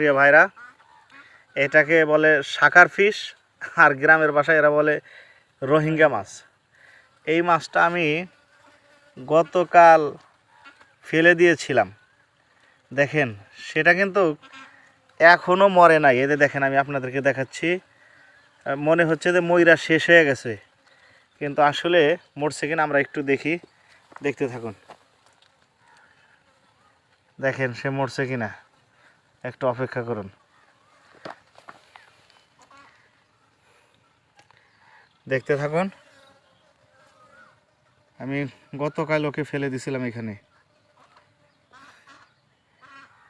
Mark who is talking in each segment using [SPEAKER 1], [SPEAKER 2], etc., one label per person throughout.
[SPEAKER 1] প্রিয় ভাইরা, এটাকে বলে শাকার ফিশ, আর গ্রামের ভাষায় এরা বলে রোহিঙ্গা মাছ। এই মাছটা আমি গতকাল ফেলে দিয়েছিলাম। দেখেন, সেটা কিন্তু এখনও মরে নাই। এতে দেখেন, আমি আপনাদেরকে দেখাচ্ছি। মনে হচ্ছে যে ময়রা শেষ হয়ে গেছে। কিন্তু আসলে মরছে কিনা আমরা একটু দেখি। দেখতে থাকুন। দেখেন, সে মরছে কিনা। একটু অপেক্ষা করুন। দেখতে থাকুন। আমি গতকাল ওকে ফেলে দিছিলাম এখানে।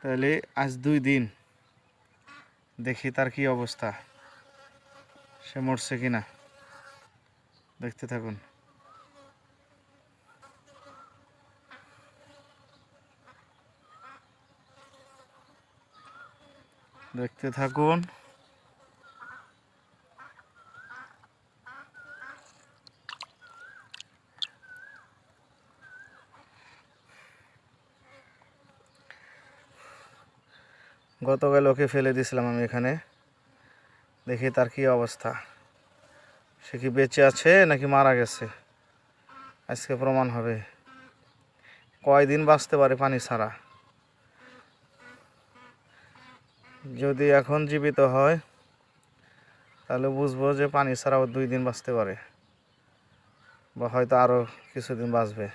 [SPEAKER 1] তাহলে আজ দুই দিন দেখি তার কি অবস্থা। সে মরছে কিনা। দেখতে থাকুন। দেখতে থাকুন। গতকাল ওকে ফেলে দিয়েছিলাম আমি এখানে। দেখি তার কি অবস্থা। সে কি বেঁচে আছে নাকি মারা গেছে? আজকে প্রমাণ হবে। কয়দিন বাঁচতে পারে পানি ছাড়া? যদি এখন জীবিত হয়, তাহলে বুঝব যে পানি ছাড়াও দুই দিন বাঁচতে পারে। বা হয়তো আরও কিছুদিন বাঁচবে।